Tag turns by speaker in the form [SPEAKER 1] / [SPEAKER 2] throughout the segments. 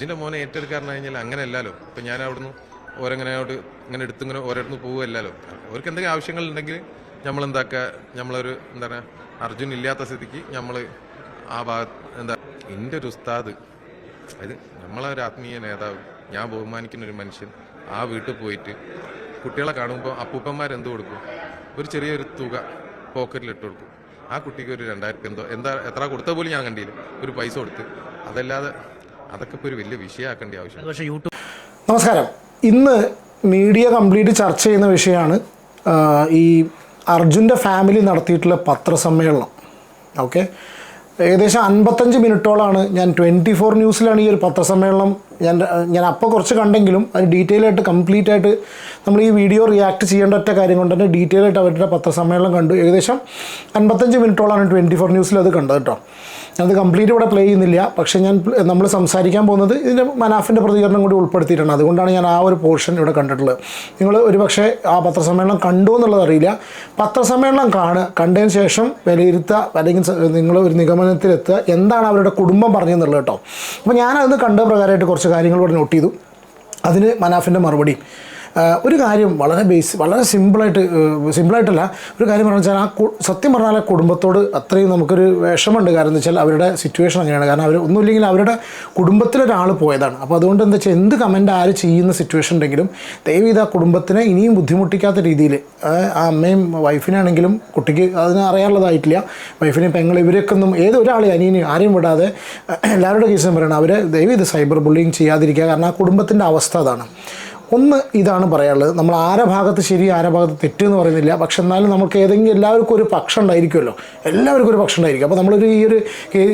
[SPEAKER 1] അർജുന്റെ മോനെ ഏറ്റെടുക്കാൻ കഴിഞ്ഞാൽ അങ്ങനെ അല്ലല്ലോ ഇപ്പം ഞാൻ അവിടുന്ന് ഓരെങ്ങനെ അവിടെ ഇങ്ങനെ എടുത്തിങ്ങനെ ഓരോരുന്ന് പോവുകയല്ലോ അവർക്ക് എന്തെങ്കിലും ആവശ്യങ്ങളുണ്ടെങ്കിൽ നമ്മൾ എന്താക്കുക നമ്മളൊരു എന്താ പറയുക അർജുൻ ഇല്ലാത്ത സ്ഥിതിക്ക് നമ്മൾ ആ ഭാഗത്ത് എന്താ എന്റെ ഒരു ഉസ്താദ് അതായത് നമ്മളെ ഒരു ആത്മീയ നേതാവ് ഞാൻ ബഹുമാനിക്കുന്ന ഒരു മനുഷ്യൻ ആ വീട്ടിൽ പോയിട്ട് കുട്ടികളെ കാണുമ്പോൾ അപ്പൂപ്പന്മാർ എന്ത് കൊടുക്കും? ഒരു ചെറിയൊരു തുക പോക്കറ്റിൽ ഇട്ട് കൊടുക്കും. ആ കുട്ടിക്ക് ഒരു രണ്ടായിരത്തി എന്തോ എന്താ എത്ര കൊടുത്ത പോലും ഞാൻ കണ്ടില്ല. ഒരു പൈസ കൊടുത്ത്. അതല്ലാതെ അതൊക്കെ ഇപ്പോൾ ഒരു വലിയ വിഷയമാക്കേണ്ട ആവശ്യം
[SPEAKER 2] പക്ഷേ യൂട്യൂബ്
[SPEAKER 3] നമസ്കാരം. ഇന്ന് മീഡിയ കംപ്ലീറ്റ് ചർച്ച ചെയ്യുന്ന വിഷയമാണ് ഈ അർജുന്റെ ഫാമിലി നടത്തിയിട്ടുള്ള പത്രസമ്മേളനം. ഓക്കെ? ഏകദേശം അൻപത്തഞ്ച് മിനിറ്റോളാണ് ഞാൻ ട്വന്റി ഫോർ ന്യൂസിലാണ് ഈ ഒരു പത്രസമ്മേളനം ഞാൻ ഞാൻ അപ്പോൾ കുറച്ച് കണ്ടെങ്കിലും അത് ഡീറ്റെയിൽ ആയിട്ട് കംപ്ലീറ്റ് ആയിട്ട് നമ്മൾ ഈ വീഡിയോ റിയാക്ട് ചെയ്യേണ്ട ഒറ്റ കാര്യം കൊണ്ട് തന്നെ ഡീറ്റെയിൽ ആയിട്ട് അവരുടെ പത്രസമ്മേളനം കണ്ടു. ഏകദേശം അൻപത്തഞ്ച് മിനിറ്റോളാണ് ട്വന്റി ഫോർ ന്യൂസിൽ അത് കണ്ടത് കേട്ടോ. അത് കംപ്ലീറ്റ് ഇവിടെ പ്ലേ ചെയ്യുന്നില്ല. പക്ഷേ ഞാൻ നമ്മൾ സംസാരിക്കാൻ പോകുന്നത് ഇതിന്റെ മനാഫിന്റെ പ്രതികരണം കൂടി ഉൾപ്പെടുത്തിയിട്ടാണ്. അതുകൊണ്ടാണ് ഞാൻ ആ ഒരു പോർഷൻ ഇവിടെ കണ്ടിട്ടുള്ളത്. നിങ്ങൾ ഒരുപക്ഷെ ആ പത്രസമ്മേളനം കണ്ടു എന്നുള്ളത് അറിയില്ല. പത്രസമ്മേളനം കാണുക കണ്ടതിന് ശേഷം വിലയിരുത്തുക അല്ലെങ്കിൽ നിങ്ങൾ ഒരു നിഗമനത്തിലെത്തുക എന്താണ് അവരുടെ കുടുംബം പറഞ്ഞതെന്നുള്ളത് കേട്ടോ. അപ്പോൾ ഞാനത് കണ്ട പ്രകാരമായിട്ട് കുറച്ച് കാര്യങ്ങൾ ഇവിടെ നോട്ട് ചെയ്തു. അതിന് മനാഫിന്റെ മറുപടി. ആ, ഒരു കാര്യം വളരെ ബേസ് വളരെ സിമ്പിളായിട്ട് സിമ്പിളായിട്ടല്ല ഒരു കാര്യം പറഞ്ഞു വെച്ചാൽ ആ സത്യം പറഞ്ഞാൽ ആ കുടുംബത്തോട് അത്രയും നമുക്കൊരു വിഷമമുണ്ട്. കാരണം എന്ന് വെച്ചാൽ അവരുടെ സിറ്റുവേഷൻ അങ്ങനെയാണ്. കാരണം അവർ ഒന്നുമില്ലെങ്കിൽ അവരുടെ കുടുംബത്തിലൊരാൾ പോയതാണ്. അപ്പോൾ അതുകൊണ്ട് എന്താ വെച്ചാൽ എന്ത് കമന്റ് ആര് ചെയ്യുന്ന സിറ്റുവേഷൻ ഉണ്ടെങ്കിലും ദയവ് ചെയ്ത് ആ കുടുംബത്തിനെ ഇനിയും ബുദ്ധിമുട്ടിക്കാത്ത രീതിയിൽ ആ അമ്മയും വൈഫിനാണെങ്കിലും കുട്ടിക്ക് അതിന് അറിയാനുള്ളതായിട്ടില്ല. വൈഫിനെ പെങ്ങൾ ഇവരൊക്കെ ഒന്നും ഏതൊരാളെ അനിയന് ആരെയും വിടാതെ എല്ലാവരുടെ കേസും പറയണം. അവരെ ദയവ് ഇത് സൈബർ ബുള്ളിങ് ചെയ്യാതിരിക്കുക. കാരണം ആ കുടുംബത്തിന്റെ അവസ്ഥ അതാണ്. ഒന്ന് ഇതാണ് പറയാനുള്ളത്. നമ്മൾ ആരെ ഭാഗത്ത് ശരി ആരെ ഭാഗത്ത് തെറ്റ് എന്ന് പറയുന്നില്ല. പക്ഷെ എന്നാലും നമുക്ക് ഏതെങ്കിലും എല്ലാവർക്കും ഒരു പക്ഷം ഉണ്ടായിരിക്കുമല്ലോ. എല്ലാവർക്കും ഒരു പക്ഷം ഉണ്ടായിരിക്കും. അപ്പോൾ നമ്മളൊരു ഈ ഒരു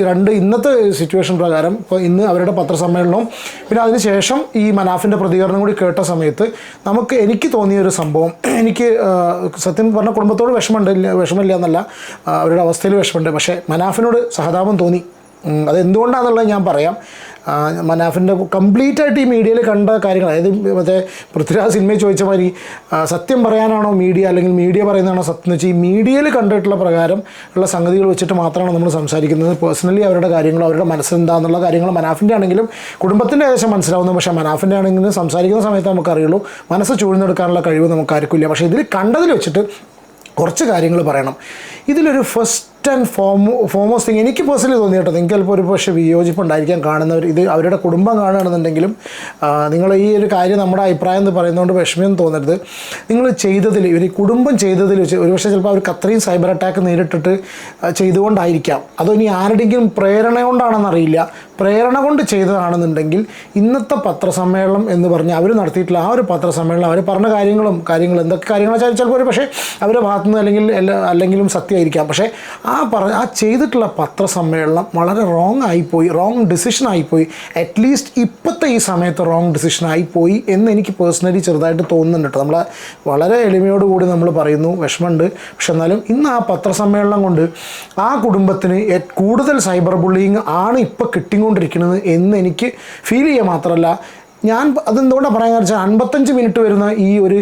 [SPEAKER 3] രണ്ട് ഇന്നത്തെ സിറ്റുവേഷൻ പ്രകാരം ഇപ്പോൾ ഇന്ന് അവരുടെ പത്രസമ്മേളനവും പിന്നെ അതിനുശേഷം ഈ മനാഫിന്റെ പ്രതികരണം കൂടി കേട്ട സമയത്ത് നമുക്ക് എനിക്ക് തോന്നിയ ഒരു സംഭവം എനിക്ക് സത്യം പറഞ്ഞ കുടുംബത്തോട് വിഷമമുണ്ട് വിഷമമില്ല എന്നല്ല. അവരുടെ അവസ്ഥയിൽ വിഷമമുണ്ട്. പക്ഷേ മനാഫിനോട് സഹതാപം തോന്നി. അതെന്തുകൊണ്ടാണെന്നുള്ളത് ഞാൻ പറയാം. മനാഫിന്റെ കംപ്ലീറ്റ് ആയിട്ട് ഈ മീഡിയയിൽ കണ്ട കാര്യങ്ങൾ അതായത് മറ്റേ പൃഥ്വിരാജ് സിനിമയിൽ ചോദിച്ച മാതിരി സത്യം പറയാനാണോ മീഡിയ അല്ലെങ്കിൽ മീഡിയ പറയുന്നതാണോ സത്യം എന്ന് വെച്ചാൽ ഈ മീഡിയയിൽ കണ്ടിട്ടുള്ള പ്രകാരം ഉള്ള സംഗതികൾ വെച്ചിട്ട് മാത്രമാണ് നമ്മൾ സംസാരിക്കുന്നത്. പേഴ്സണലി അവരുടെ കാര്യങ്ങളും അവരുടെ മനസ്സെന്താന്നുള്ള കാര്യങ്ങൾ മനാഫിന്റെ ആണെങ്കിലും കുടുംബത്തിന്റെ ഏകദേശം മനസ്സിലാവുന്നു. പക്ഷേ മനാഫിന്റെ ആണെങ്കിലും സംസാരിക്കുന്ന സമയത്ത് നമുക്കറിയുള്ളൂ മനസ്സ് ചൂഴ്ന്നെടുക്കാനുള്ള കഴിവ് നമുക്ക് ആർക്കില്ല പക്ഷേ ഇതിൽ കണ്ടതിൽ വെച്ചിട്ട് കുറച്ച് കാര്യങ്ങൾ പറയണം. ഇതിലൊരു first and FOMO FOMOs thing എനിക്ക് പേഴ്സണലി തോന്നി കേട്ടോ. നിങ്ങൾക്ക് ചിലപ്പോൾ ഒരു പക്ഷേ വിയോജിപ്പുണ്ടായിരിക്കാം കാണുന്നവർ. ഇത് അവരുടെ കുടുംബം കാണുകയാണെന്നുണ്ടെങ്കിലും നിങ്ങൾ ഈ ഒരു കാര്യം നമ്മുടെ അഭിപ്രായം എന്ന് പറയുന്നതുകൊണ്ട് വിഷമം തോന്നരുത്. നിങ്ങൾ ചെയ്തതിൽ ഇവർ കുടുംബം ചെയ്തതിൽ വെച്ച് ഒരുപക്ഷെ ചിലപ്പോൾ അവർക്ക് അത്രയും സൈബർ അറ്റാക്ക് നേരിട്ടിട്ട് ചെയ്തുകൊണ്ടായിരിക്കാം. അതോ ഇനി ആരുടെയെങ്കിലും പ്രേരണ കൊണ്ടാണെന്നറിയില്ല പ്രേരണ കൊണ്ട് ചെയ്തതാണെന്നുണ്ടെങ്കിൽ ഇന്നത്തെ പത്രസമ്മേളനം എന്ന് പറഞ്ഞ് അവർ നടത്തിയിട്ടുള്ള ആ ഒരു പത്രസമ്മേളനം അവർ പറഞ്ഞ കാര്യങ്ങളും കാര്യങ്ങൾ എന്തൊക്കെ കാര്യങ്ങളെന്ന് വെച്ചാൽ ചിലപ്പോൾ ഒരു പക്ഷേ അവരുടെ ഭാഗത്തുനിന്ന് അല്ലെങ്കിൽ അല്ലെങ്കിലും സത്യമായിരിക്കാം. പക്ഷേ ആ പറഞ്ഞ ആ ചെയ്തിട്ടുള്ള പത്രസമ്മേളനം വളരെ റോങ് ആയിപ്പോയി റോങ് ഡിസിഷൻ ആയിപ്പോയി. അറ്റ്ലീസ്റ്റ് ഇപ്പോഴത്തെ ഈ സമയത്ത് റോങ് ഡിസിഷൻ ആയിപ്പോയി എന്ന് എനിക്ക് പേഴ്സണലി ചെറുതായിട്ട് തോന്നുന്നുണ്ട് കേട്ടോ നമ്മളെ വളരെ എളിമയോടുകൂടി നമ്മൾ പറയുന്നു വിഷമമുണ്ട്. പക്ഷെ എന്നാലും ഇന്ന് ആ പത്രസമ്മേളനം കൊണ്ട് ആ കുടുംബത്തിന് കൂടുതൽ സൈബർ ബുള്ളിങ് ആണ് ഇപ്പോൾ കിട്ടിക്കൊണ്ടിരിക്കുന്നത് എന്ന് എനിക്ക് ഫീൽ ചെയ്യുക മാത്രമല്ല ഞാൻ അതെന്തുകൊണ്ടാണ് പറയാൻ വെച്ചാൽ അൻപത്തഞ്ച് മിനിറ്റ് വരുന്ന ഈ ഒരു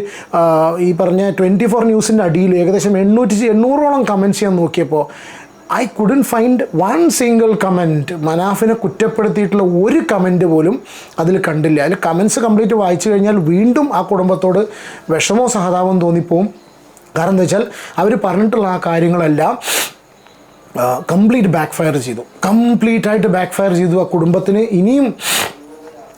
[SPEAKER 3] ഈ പറഞ്ഞ ട്വന്റി ഫോർ ന്യൂസിന്റെ അടിയിൽ ഏകദേശം എണ്ണൂറ്റി എണ്ണൂറോളം കമന്റ്സ് ചെയ്യാൻ നോക്കിയപ്പോൾ I couldn't find one single comment മനാഫിനെ കുറ്റപ്പെടുത്തിയിട്ടുള്ള ഒരു കമന്റ് പോലും അതിൽ കണ്ടില്ല. അതിൽ കമൻസ് കംപ്ലീറ്റ് വായിച്ചു കഴിഞ്ഞാൽ വീണ്ടും ആ കുടുംബത്തോട് വിഷമോ സഹതാപം തോന്നിപ്പോവും. കാരണം എന്താ വെച്ചാൽ അവർ പറഞ്ഞിട്ടുള്ള ആ കാര്യങ്ങളെല്ലാം കംപ്ലീറ്റ് ബാക്ക് ഫയർ ചെയ്തു. കംപ്ലീറ്റ് ആയിട്ട് ബാക്ക് ഫയർ ചെയ്തു ആ കുടുംബത്തിന്. ഇനിയും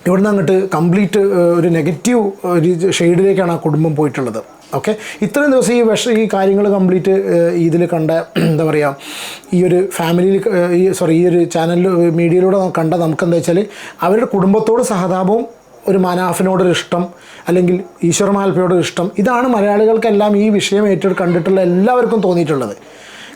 [SPEAKER 3] ഇവിടുന്ന് അങ്ങോട്ട് കംപ്ലീറ്റ് ഒരു നെഗറ്റീവ് ഒരു ഷെയ്ഡിലേക്കാണ് ആ കുടുംബം പോയിട്ടുള്ളത്. ഓക്കെ? ഇത്രയും ദിവസം ഈ വിഷ ഈ കാര്യങ്ങൾ കംപ്ലീറ്റ് ഇതിൽ കണ്ട എന്താ പറയുക ഈ ഒരു ഫാമിലിയിൽ ഈ സോറി ഈ ഒരു ചാനലിൽ മീഡിയയിലൂടെ കണ്ട നമുക്ക് എന്താ വെച്ചാൽ അവരുടെ കുടുംബത്തോട് സഹതാപവും ഒരു മനാഫിനോടൊരു ഇഷ്ടം അല്ലെങ്കിൽ ഈശ്വര മാൽപ്പയോടൊരു ഇഷ്ടം. ഇതാണ് മലയാളികൾക്കെല്ലാം ഈ വിഷയം ഏറ്റെടുത്ത് കണ്ടിട്ടുള്ള എല്ലാവർക്കും തോന്നിയിട്ടുള്ളത്.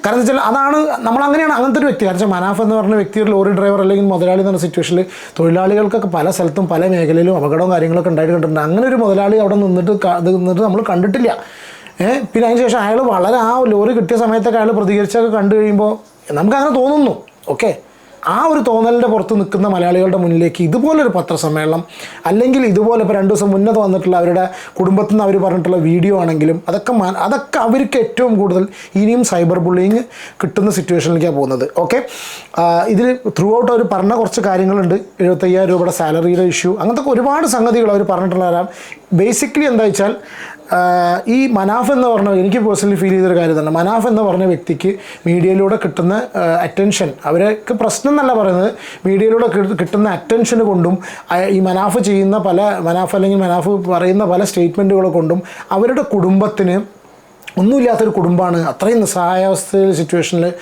[SPEAKER 3] കാരണം വെച്ചാൽ അതാണ് നമ്മൾ അങ്ങനെയാണ് അങ്ങനത്തെ ഒരു വ്യക്തി. കാരണം വെച്ചാൽ മനാഫ് എന്ന് പറഞ്ഞ വ്യക്തി ഒരു ലോറി ഡ്രൈവർ അല്ലെങ്കിൽ മുതലാളി എന്ന സിറ്റുവേഷനിൽ തൊഴിലാളികൾക്കൊക്കെ പല സ്ഥലത്തും പല മേഖലയിലും അപകടവും കാര്യങ്ങളൊക്കെ ഉണ്ടായിട്ട് കണ്ടിട്ടുണ്ട്. അങ്ങനെ ഒരു മുതലാളി അവിടെ നിന്നിട്ട് നിന്നിട്ട് നമ്മൾ കണ്ടിട്ടില്ല. ഏഹ് പിന്നെ അതിന് ശേഷം അയാൾ വളരെ ആ ലോറി കിട്ടിയ സമയത്തൊക്കെ അയാൾ പ്രതികരിച്ചൊക്കെ കണ്ടു കഴിയുമ്പോൾ നമുക്കങ്ങനെ തോന്നുന്നു. ഓക്കെ ആ ഒരു തോന്നലിന്റെ പുറത്ത് നിൽക്കുന്ന മലയാളികളുടെ മുന്നിലേക്ക് ഇതുപോലൊരു പത്രസമ്മേളനം അല്ലെങ്കിൽ ഇതുപോലെ ഇപ്പോൾ രണ്ട് ദിവസം മുന്നേ വന്നിട്ടുള്ള അവരുടെ കുടുംബത്തിൽ നിന്ന് അവർ പറഞ്ഞിട്ടുള്ള വീഡിയോ ആണെങ്കിലും അതൊക്കെ അതൊക്കെ അവർക്ക് ഏറ്റവും കൂടുതൽ ഇനിയും സൈബർ ബുള്ളിങ് കിട്ടുന്ന സിറ്റുവേഷനിലേക്കാണ് പോകുന്നത്. ഓക്കെ? ഇതിൽ ത്രൂ ഔട്ട് അവർ പറഞ്ഞ കുറച്ച് കാര്യങ്ങളുണ്ട്. എഴുപത്തയ്യായിരം രൂപയുടെ സാലറിയുടെ ഇഷ്യൂ അങ്ങനത്തെ ഒരുപാട് സംഗതികൾ അവർ പറഞ്ഞിട്ടുള്ള ബേസിക്കലി എന്താ വെച്ചാൽ ഈ മനാഫ് എന്ന് പറഞ്ഞ എനിക്ക് പേഴ്സണലി ഫീൽ ചെയ്തൊരു കാര്യം തന്നെ മനാഫ് എന്ന് പറഞ്ഞ വ്യക്തിക്ക് മീഡിയയിലൂടെ കിട്ടുന്ന അറ്റൻഷൻ അവർക്ക് പ്രശ്നം എന്നല്ല പറയുന്നത്. മീഡിയയിലൂടെ കിട്ടുന്ന അറ്റൻഷൻ കൊണ്ടും ഈ മനാഫ് ചെയ്യുന്ന പല മനാഫ് അല്ലെങ്കിൽ മനാഫ് പറയുന്ന പല സ്റ്റേറ്റ്മെന്റുകൾ കൊണ്ടും അവരുടെ കുടുംബത്തിന് ഒന്നുമില്ലാത്തൊരു കുടുംബമാണ്. അത്രയും നിസ്സഹായാവസ്ഥയിൽ സിറ്റുവേഷനിൽ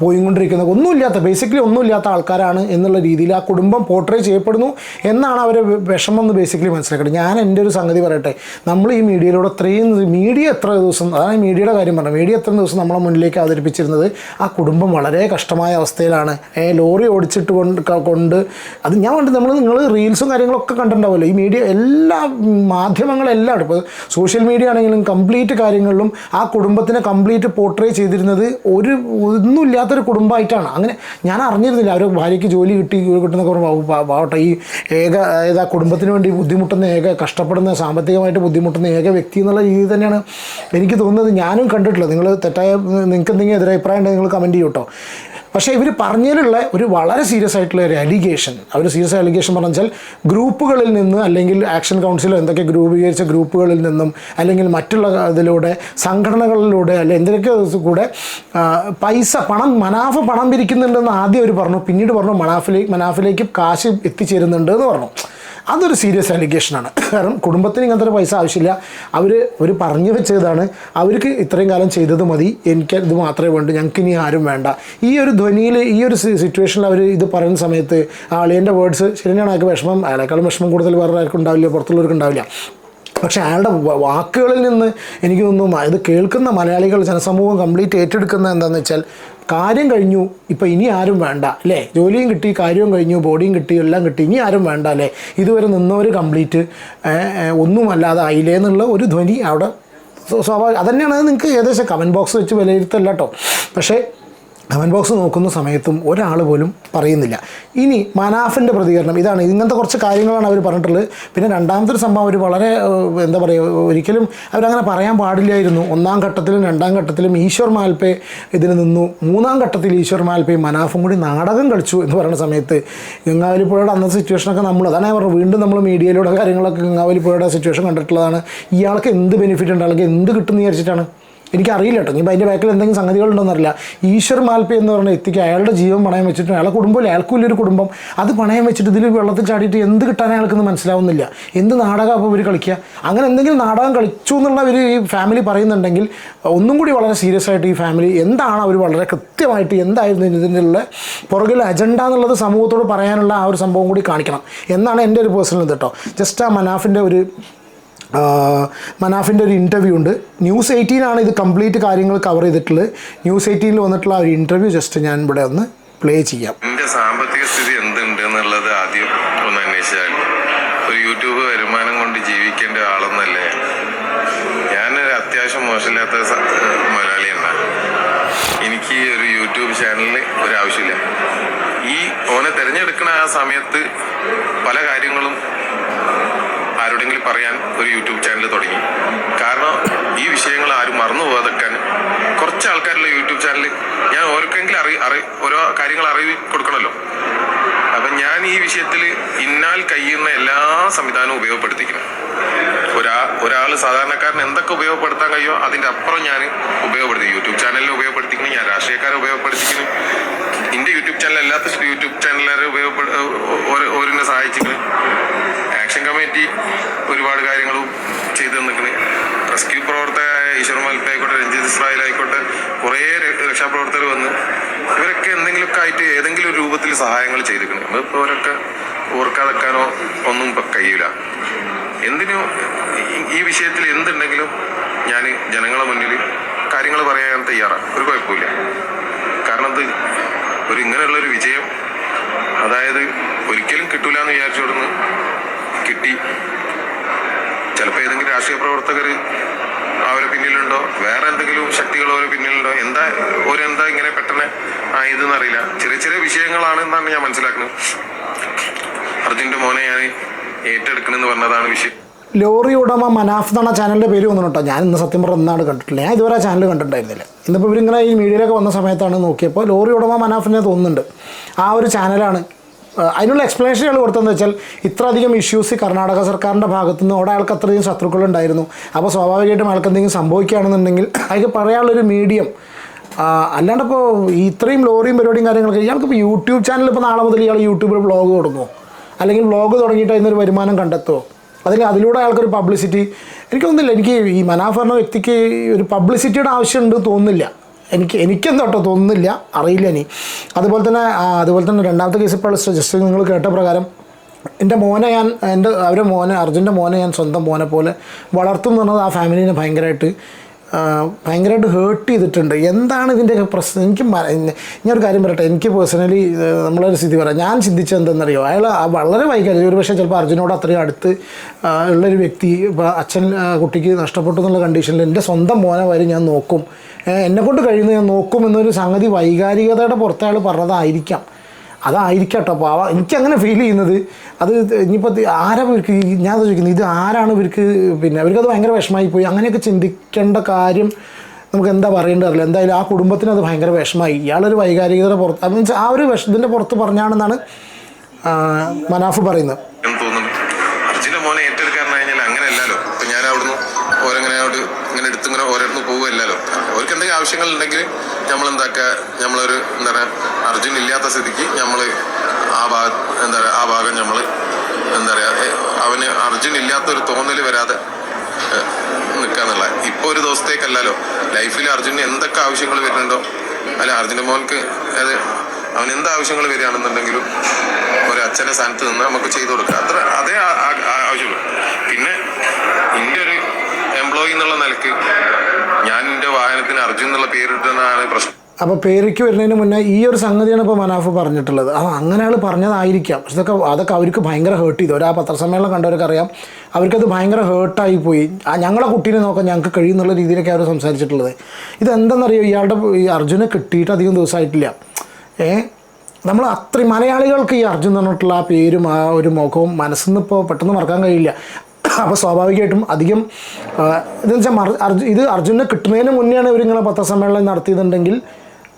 [SPEAKER 3] പോയിക്കൊണ്ടിരിക്കുന്ന ഒന്നുമില്ലാത്ത ബേസിക്കലി ഒന്നുമില്ലാത്ത ആൾക്കാരാണ് എന്നുള്ള രീതിയിൽ ആ കുടുംബം പോർട്രേ ചെയ്യപ്പെടുന്നു എന്നാണ് അവരെ വിഷമം എന്ന് ബേസിക്കലി മനസ്സിലാക്കുന്നത് ഞാൻ എന്റെ ഒരു സംഗതി പറയട്ടെ. നമ്മൾ ഈ മീഡിയയിലൂടെ അത്രയും മീഡിയ എത്ര ദിവസം അതാണ് മീഡിയയുടെ കാര്യം പറഞ്ഞത്. മീഡിയ എത്ര ദിവസം നമ്മളെ മുന്നിലേക്ക് അവതരിപ്പിച്ചിരുന്നത്? ആ കുടുംബം വളരെ കഷ്ടമായ അവസ്ഥയിലാണ്. ലോറി ഓടിച്ചിട്ട് കൊണ്ട് കൊണ്ട് അത് ഞാൻ കണ്ടു നമ്മൾ നിങ്ങൾ റീൽസും കാര്യങ്ങളൊക്കെ കണ്ടിട്ടുണ്ടാവുമല്ലോ. ഈ മീഡിയ എല്ലാ മാധ്യമങ്ങളെല്ലാം ഇപ്പോൾ സോഷ്യൽ മീഡിയ ആണെങ്കിലും കംപ്ലീറ്റ് കാര്യങ്ങളിലും ആ കുടുംബത്തിനെ കംപ്ലീറ്റ് പോർട്രേ ചെയ്തിരുന്നത് ഒരു ഒന്നുമില്ലാത്തൊരു കുടുംബമായിട്ടാണ്. അങ്ങനെ ഞാൻ അറിഞ്ഞിരുന്നില്ല. അവർ ഭാര്യയ്ക്ക് ജോലി കിട്ടി കിട്ടുന്ന പാവട്ടെ ഈ ഏക ഏതാ കുടുംബത്തിന് വേണ്ടി ബുദ്ധിമുട്ടുന്ന ഏക കഷ്ടപ്പെടുന്ന സാമ്പത്തികമായിട്ട് ബുദ്ധിമുട്ടുന്ന ഏക വ്യക്തി എന്നുള്ള രീതി തന്നെയാണ് എനിക്ക് തോന്നുന്നത്. ഞാനും കണ്ടിട്ടില്ല. നിങ്ങൾ തെറ്റായ നിങ്ങൾക്ക് എന്തെങ്കിലും എതിരഭിപ്രായം ഉണ്ടെങ്കിൽ നിങ്ങൾ കമന്റ് ചെയ്യൂട്ടോ പക്ഷേ ഇവർ പറഞ്ഞതിലുള്ള ഒരു വളരെ സീരിയസ് ആയിട്ടുള്ള ഒരു അലിഗേഷൻ അവർ സീരിയസ് അലിഗേഷൻ പറഞ്ഞാൽ ഗ്രൂപ്പുകളിൽ നിന്ന് അല്ലെങ്കിൽ ആക്ഷൻ കൗൺസിലോ എന്തൊക്കെ രൂപീകരിച്ച ഗ്രൂപ്പുകളിൽ നിന്നും അല്ലെങ്കിൽ മറ്റുള്ള ഇതിലൂടെ സംഘടനകളിലൂടെ അല്ലെ എന്തിനൊക്കെ കൂടെ പൈസ പണം മനാഫ് പണം പിരിക്കുന്നുണ്ടെന്ന് ആദ്യം അവർ പറഞ്ഞു. പിന്നീട് പറഞ്ഞു മനാഫിലേക്ക് മനാഫിലേക്ക് കാശ് എത്തിച്ചേരുന്നുണ്ട് എന്ന് പറഞ്ഞു. അതൊരു സീരിയസ് അലിഗേഷനാണ് കാരണം കുടുംബത്തിന് ഇങ്ങനത്തെ ഒരു പൈസ ആവശ്യമില്ല. അവർ അവർ പറഞ്ഞു വെച്ചതാണ്. അവർക്ക് ഇത്രയും കാലം ചെയ്തത് മതി. എനിക്ക് ഇത് മാത്രമേ വേണ്ടൂ. ഞങ്ങൾക്ക് ഇനി ആരും വേണ്ട. ഈ ഒരു ധ്വനിയിൽ ഈ ഒരു സിറ്റുവേഷനിൽ അവർ ഇത് പറയുന്ന സമയത്ത് ആളിയന്റെ വേർഡ്സ് ശരിയാണ്. അയാൾക്ക് വിഷമം. അയാളെക്കാളും വിഷമം കൂടുതൽ വേറെ ആർക്കും ഉണ്ടാവില്ല. പുറത്തുള്ളവർക്ക് ഉണ്ടാവില്ല. പക്ഷേ അയാളുടെ വാക്കുകളിൽ നിന്ന് എനിക്ക് തോന്നുന്നു ഇത് കേൾക്കുന്ന മലയാളികൾ ജനസമൂഹം കംപ്ലീറ്റ് ഏറ്റെടുക്കുന്ന എന്താണെന്ന് വെച്ചാൽ കാര്യം കഴിഞ്ഞു ഇപ്പം ഇനി ആരും വേണ്ട അല്ലേ? ജോലിയും കിട്ടി കാര്യവും കഴിഞ്ഞു ബോഡിയും കിട്ടി എല്ലാം കിട്ടി ഇനി ആരും വേണ്ട അല്ലേ? ഇതുവരെ നിന്നവർ കംപ്ലീറ്റ് ഒന്നുമല്ലാതെ ആയില്ലേ എന്നുള്ള ഒരു ധ്വനി അവിടെ സ്വാഭാവിക അതന്നെയാണ് നിങ്ങൾക്ക് ഏകദേശം കമന്റ് ബോക്സ് വെച്ച് വിലയിരുത്തല്ല കേട്ടോ. പക്ഷേ കമന്റ് ബോക്സ് നോക്കുന്ന സമയത്തും ഒരാൾ പോലും പറയുന്നില്ല. ഇനി മനാഫിന്റെ പ്രതികരണം ഇതാണ് ഇങ്ങനത്തെ കുറച്ച് കാര്യങ്ങളാണ് അവർ പറഞ്ഞിട്ടുള്ളത്. പിന്നെ രണ്ടാമത്തെ ഒരു സംഭവം അവർ വളരെ എന്താ പറയുക ഒരിക്കലും അവരങ്ങനെ പറയാൻ പാടില്ലായിരുന്നു. ഒന്നാം ഘട്ടത്തിലും രണ്ടാം ഘട്ടത്തിലും ഈശ്വർ മാൽപ്പേ ഇതിന് നിന്നു. മൂന്നാം ഘട്ടത്തിൽ ഈശ്വർ മാൽപ്പേ മനാഫും കൂടി നാടകം കളിച്ചു എന്ന് പറയുന്ന സമയത്ത് ഗംഗാവലിപ്പുഴയുടെ അന്നത്തെ സിറ്റുവേഷനൊക്കെ നമ്മൾ അതാണ് പറഞ്ഞു വീണ്ടും നമ്മൾ മീഡിയയിലൂടെ കാര്യങ്ങളൊക്കെ ഗംഗാവലിപ്പുഴയുടെ സിറ്റുവേഷൻ കണ്ടിട്ടുള്ളതാണ്. ഇയാൾക്ക് എന്ത് ബെനിഫിറ്റ് ഉണ്ട്? അല്ലെങ്കിൽ എന്ത് കിട്ടുമെന്ന് വിചാരിച്ചിട്ടാണ്? എനിക്കറിയില്ല കേട്ടോ. ഇനിയിപ്പോൾ അതിന്റെ ബാക്കിൽ എന്തെങ്കിലും സംഗതികളുണ്ടോന്നറിയില്ല ഈശ്വർ മാൽപ്പി എന്ന് പറഞ്ഞ വ്യക്തിക്ക് അയാളുടെ ജീവൻ പണയം വെച്ചിട്ട് അയാളെ കുടുംബമില്ല അയാൾക്കും ഒരു കുടുംബം. അത് പണയം വെച്ചിട്ട് ഇതിൽ വെള്ളത്തിൽ ചാടിയിട്ട് എന്ത് കിട്ടാൻ അയാൾക്കൊന്ന് മനസ്സിലാവുന്നില്ല. എന്ത് നാടകം അപ്പോൾ ഇവർ കളിക്കുക? അങ്ങനെ എന്തെങ്കിലും നാടകം കളിച്ചു എന്നുള്ള ഒരു ഈ ഫാമിലി പറയുന്നുണ്ടെങ്കിൽ ഒന്നും കൂടി വളരെ സീരിയസ് ആയിട്ട് ഈ ഫാമിലി എന്താണ് അവർ വളരെ കൃത്യമായിട്ട് എന്തായിരുന്നു ഇതിനുള്ള പുറകിൽ അജണ്ട എന്നുള്ളത് സമൂഹത്തോട് പറയാനുള്ള ആ ഒരു സംഭവം കൂടി കാണിക്കണം. എന്നാണ് എന്റെ ഒരു പേഴ്സണൽ ഇത് കേട്ടോ. ജസ്റ്റ് ആ മനാഫിന്റെ ഒരു മനാഫിന്റെ ഒരു ഇന്റർവ്യൂ ഉണ്ട്. ന്യൂസ് എയ്റ്റീനാണ് ഇത് കംപ്ലീറ്റ് കാര്യങ്ങൾ കവർ ചെയ്തിട്ടുള്ളത്. ന്യൂസ് എയ്റ്റീനിൽ വന്നിട്ടുള്ള ഒരു ഇന്റർവ്യൂ ജസ്റ്റ് ഞാൻ ഇവിടെ ഒന്ന് പ്ലേ ചെയ്യാം.
[SPEAKER 1] എന്റെ സാമ്പത്തിക സ്ഥിതി എന്തുണ്ട് എന്നുള്ളത് ആദ്യം ഒന്ന് അന്വേഷിച്ചാൽ ഒരു യൂട്യൂബ് വരുമാനം കൊണ്ട് ജീവിക്കേണ്ട ആളൊന്നല്ലേ? ഞാനൊരു അത്യാവശ്യം മോശമില്ലാത്ത മലയാളി മലയാളിയല്ല എനിക്ക് ഒരു യൂട്യൂബ് ചാനലിൽ ഒരാവശ്യമില്ല. ഈ ഓനെ തിരഞ്ഞെടുക്കുന്ന ആ സമയത്ത് പല കാര്യങ്ങളും ആരോടെങ്കിലും പറയാൻ ഒരു യൂട്യൂബ് ചാനൽ തുടങ്ങി കാരണം ഈ വിഷയങ്ങൾ ആരും മറന്നു പോകാതെക്കാൻ കുറച്ച് ആൾക്കാരുള്ള യൂട്യൂബ് ചാനൽ ഞാൻ ഓരോക്കെങ്കിലും അറി അറി ഓരോ കാര്യങ്ങൾ അറിവ് കൊടുക്കണമല്ലോ അപ്പം ഞാൻ ഈ വിഷയത്തിൽ ഇന്നാൽ കഴിയുന്ന എല്ലാ സംവിധാനവും ഉപയോഗപ്പെടുത്തിക്കണം ഒരാ ഒരാൾ സാധാരണക്കാരൻ എന്തൊക്കെ ഉപയോഗപ്പെടുത്താൻ കഴിയുമോ അതിന്റെ അപ്പുറം ഞാൻ ഉപയോഗപ്പെടുത്തി യൂട്യൂബ് ചാനലിൽ ഉപയോഗപ്പെടുത്തിക്കണം ഞാൻ രാഷ്ട്രീയക്കാരെ ഉപയോഗപ്പെടുത്തിക്കുന്നു എന്റെ യൂട്യൂബ് ചാനൽ അല്ലാത്ത യൂട്യൂബ് ചാനലുകാരെ ഉപയോഗപ്പെടു ഓരോനെ സഹായിച്ചിരിക്കണം ആക്ഷൻ കമ്മിറ്റി ഒരുപാട് കാര്യങ്ങളും ചെയ്തു തന്നിക്കണ് റെസ്ക്യൂ പ്രവർത്തകരായ ഈശ്വർ മൽപ്പ ആയിക്കോട്ടെ രഞ്ജിത് ഇസ്രായേൽ ആയിക്കോട്ടെ കുറേ രക്ഷാപ്രവർത്തകർ വന്ന് ഇവരൊക്കെ എന്തെങ്കിലുമൊക്കെ ആയിട്ട് ഏതെങ്കിലും ഒരു രൂപത്തിൽ സഹായങ്ങൾ ചെയ്തിരിക്കണം അതിപ്പോൾ അവരൊക്കെ ഓർക്കാതെക്കാനോ ഒന്നും കഴിയില്ല എന്തിനോ ഈ- ഈ വിഷയത്തിൽ എന്തുണ്ടെങ്കിലും ഞാൻ ജനങ്ങളെ മുന്നിൽ കാര്യങ്ങൾ പറയാൻ തയ്യാറാണ്. ഒരു കുഴപ്പമില്ല കാരണം ഇത് ഒരു ഇങ്ങനെയുള്ള ഒരു വിജയം അതായത് ഒരിക്കലും കിട്ടൂല എന്ന് വിചാരിച്ചു കിട്ടി. ചിലപ്പോൾ ഏതെങ്കിലും രാഷ്ട്രീയ പ്രവർത്തകർ അവരെ പിന്നിലുണ്ടോ? വേറെ എന്തെങ്കിലും ശക്തികൾ അവരെ പിന്നിലുണ്ടോ? എന്താ ഓരെന്താ ഇങ്ങനെ പെട്ടെന്ന് ആയതെന്ന് അറിയില്ല. ചെറിയ ചെറിയ വിഷയങ്ങളാണ് എന്നാണ് ഞാൻ മനസ്സിലാക്കുന്നത്. അർജുന്റെ മോനെ ഞാൻ ഏറ്റെടുക്കണമെന്ന് പറഞ്ഞതാണ് വിഷയം.
[SPEAKER 3] ലോറി ഉടമ മനാഫ് എന്നാണ് ചാനലിന്റെ പേര് വന്നു കേട്ടോ. ഞാൻ ഇന്ന് സത്യം പറഞ്ഞ എന്നാണ് കണ്ടിട്ടില്ല ഞാൻ ഇതുവരെ ആ ചാനൽ കണ്ടിട്ടുണ്ടായിരുന്നില്ല. ഇന്നിപ്പോൾ ഇവരിങ്ങനെ ഈ മീഡിയയിലൊക്കെ വന്ന സമയത്താണ് നോക്കിയപ്പോൾ ലോറി ഉടമ മനാഫിനെ തോന്നുന്നുണ്ട്. ആ ഒരു ചാനലാണ് അതിനുള്ള എക്സ്പ്ലനേഷൻ അയാൾ കൊടുത്തതെന്ന് വെച്ചാൽ ഇത്രയധികം ഇഷ്യൂസ് കർണാടക സർക്കാരിന്റെ ഭാഗത്തു നിന്ന് അവിടെ അയാൾക്ക് അത്രയധികം ശത്രുക്കളുണ്ടായിരുന്നു. അപ്പോൾ സ്വാഭാവികമായിട്ടും അയാൾക്ക് എന്തെങ്കിലും സംഭവിക്കുകയാണെന്നുണ്ടെങ്കിൽ അയാൾക്ക് പറയാനുള്ളൊരു മീഡിയം അല്ലാണ്ട് ഇപ്പോൾ ഇത്രയും ലോറിയും പരിപാടിയും കാര്യങ്ങളൊക്കെ ഇയാൾക്ക് ഇപ്പോൾ യൂട്യൂബ് ചാനൽ ഇപ്പോൾ നാളെ മുതൽ ഇയാൾ യൂട്യൂബിൽ വ്ളോഗ് തുടങ്ങുമോ അല്ലെങ്കിൽ വ്ളോഗ് തുടങ്ങിയിട്ട് അതിനൊരു വരുമാനം കണ്ടെത്തുമോ? അതിൽ അതിലൂടെ അയാൾക്കൊരു പബ്ലിസിറ്റി എനിക്കൊന്നുമില്ല എനിക്ക് ഈ മനാഫ് വ്യക്തിക്ക് ഒരു പബ്ലിസിറ്റിയുടെ ആവശ്യമുണ്ട് തോന്നുന്നില്ല. എനിക്ക് എനിക്കെന്തോ തോന്നുന്നില്ല. അറിയില്ല ഇനി. അതുപോലെ തന്നെ അതുപോലെ തന്നെ രണ്ടാമത്തെ കേസ് ഇപ്പോൾ ജസ്റ്റ് നിങ്ങൾ കേട്ട പ്രകാരം എന്റെ മോനെ ഞാൻ എന്റെ അവരെ മോനെ അർജുന്റെ മോനെ ഞാൻ സ്വന്തം മോനെ പോലെ വളർത്തും പറഞ്ഞത് ആ ഫാമിലിനെ ഭയങ്കരമായിട്ട് ഭയങ്കരമായിട്ട് ഹേർട്ട് ചെയ്തിട്ടുണ്ട്. എന്താണ് ഇതിന്റെയൊക്കെ പ്രശ്നം? എനിക്ക് ഞാനൊരു കാര്യം പറയട്ടെ. എനിക്ക് പേഴ്സണലി നമ്മളൊരു സ്ഥിതി പറയാം. ഞാൻ ചിന്തിച്ചത് എന്തെന്നറിയോ? അയാൾ വളരെ വൈകാതെ ഒരു പക്ഷേ ചിലപ്പോൾ അർജുനോട് അത്രയും അടുത്ത് ഉള്ളൊരു വ്യക്തി ഇപ്പോൾ അച്ഛൻ കുട്ടിക്ക് നഷ്ടപ്പെട്ടു എന്നുള്ള കണ്ടീഷനിൽ എന്റെ സ്വന്തം മോനെ വരെ ഞാൻ നോക്കും. എന്നെക്കൊണ്ട് കഴിയുന്ന കഴിയുന്നത് ഞാൻ നോക്കും എന്നൊരു സംഗതി വൈകാരികതയുടെ പുറത്ത് അയാൾ പറഞ്ഞതായിരിക്കാം. അതായിരിക്കാം പാവ. അപ്പോൾ എനിക്ക് അങ്ങനെ ഫീൽ ചെയ്യുന്നത്. അത് ഇനിയിപ്പോൾ ആരാ ഇവർക്ക് ഞാൻ ചോദിക്കുന്നത്. ഇത് ആരാണ് ഇവർക്ക് പിന്നെ അവർക്കത് ഭയങ്കര വിഷമായി പോയി. അങ്ങനെയൊക്കെ ചിന്തിക്കേണ്ട കാര്യം നമുക്ക് എന്താ പറയേണ്ടത് അറിയില്ല. എന്തായാലും ആ കുടുംബത്തിന് അത് ഭയങ്കര വിഷമായി. ഇയാളൊരു വൈകാരികതയുടെ പുറത്ത് മീൻസ് ആ ഒരു വിഷത്തിന്റെ പുറത്ത് പറഞ്ഞാണെന്നാണ് മനാഫ് പറയുന്നത്.
[SPEAKER 1] ആവശ്യങ്ങൾ ഉണ്ടെങ്കിൽ നമ്മൾ എന്താക്കുക നമ്മളൊരു എന്താ പറയുക അർജുൻ ഇല്ലാത്ത സ്ഥിതിക്ക് നമ്മൾ ആ ഭാഗ എന്താ പറയുക ആ ഭാഗം നമ്മൾ എന്താ പറയുക അവന് അർജുൻ ഇല്ലാത്തൊരു തോന്നൽ വരാതെ നിൽക്കുക എന്നുള്ള ഇപ്പോൾ ഒരു ദിവസത്തേക്കല്ലല്ലോ. ലൈഫിൽ അർജുന് എന്തൊക്കെ ആവശ്യങ്ങൾ വരുന്നുണ്ടോ? അല്ല അർജുന്റെ മോൻക്ക് അത് അവൻ എന്ത് ആവശ്യങ്ങൾ വരികയാണെന്നുണ്ടെങ്കിലും ഒരു അച്ഛന്റെ സ്ഥാനത്ത് നിന്ന് നമുക്ക് ചെയ്തു കൊടുക്കുക അത്ര അതേ ആവശ്യമുള്ളൂ. പിന്നെ എന്റെ ഒരു എംപ്ലോയി എന്നുള്ള നിലയ്ക്ക് ഞാൻ വാഹനത്തിന് അർജുൻ എന്നുള്ള പേരിട്ടെന്നാണ് പ്രശ്നം.
[SPEAKER 3] അപ്പൊ പേരയ്ക്ക് വരുന്നതിന് മുന്നേ ഈ ഒരു സംഗതിയാണ് ഇപ്പോൾ മനാഫ് പറഞ്ഞിട്ടുള്ളത്. ആ അങ്ങനെ ആൾ പറഞ്ഞതായിരിക്കാം. പക്ഷെ ഇതൊക്കെ അതൊക്കെ അവർക്ക് ഭയങ്കര ഹേർട്ട് ചെയ്തു. ഒരാ പത്രസമ്മേളനം കണ്ടവർക്ക് അറിയാം അവർക്കത് ഭയങ്കര ഹേർട്ടായി പോയി. ആ ഞങ്ങളെ കുട്ടീനെ നോക്കാൻ ഞങ്ങൾക്ക് കഴിയുന്നുള്ള രീതിയിലൊക്കെ അവർ സംസാരിച്ചിട്ടുള്ളത്. ഇതെന്തെന്നറിയോ? ഇയാളുടെ ഈ അർജുനെ കിട്ടിയിട്ട് അധികം ദിവസമായിട്ടില്ല. ഏ? നമ്മൾ അത്രയും മലയാളികൾക്ക് ഈ അർജുൻ എന്ന് പറഞ്ഞിട്ടുള്ള ആ പേരും ആ ഒരു മുഖവും മനസ്സിൽ നിന്ന് ഇപ്പോൾ പെട്ടെന്ന് മറക്കാൻ കഴിയില്ല. അപ്പോൾ സ്വാഭാവികമായിട്ടും അധികം ഇതെന്ന് വെച്ചാൽ ഇത് അർജുനെ കിട്ടുന്നതിന് മുന്നെയാണ് ഇവരിങ്ങനെ പത്രസമ്മേളനം നടത്തിയതുണ്ടെങ്കിൽ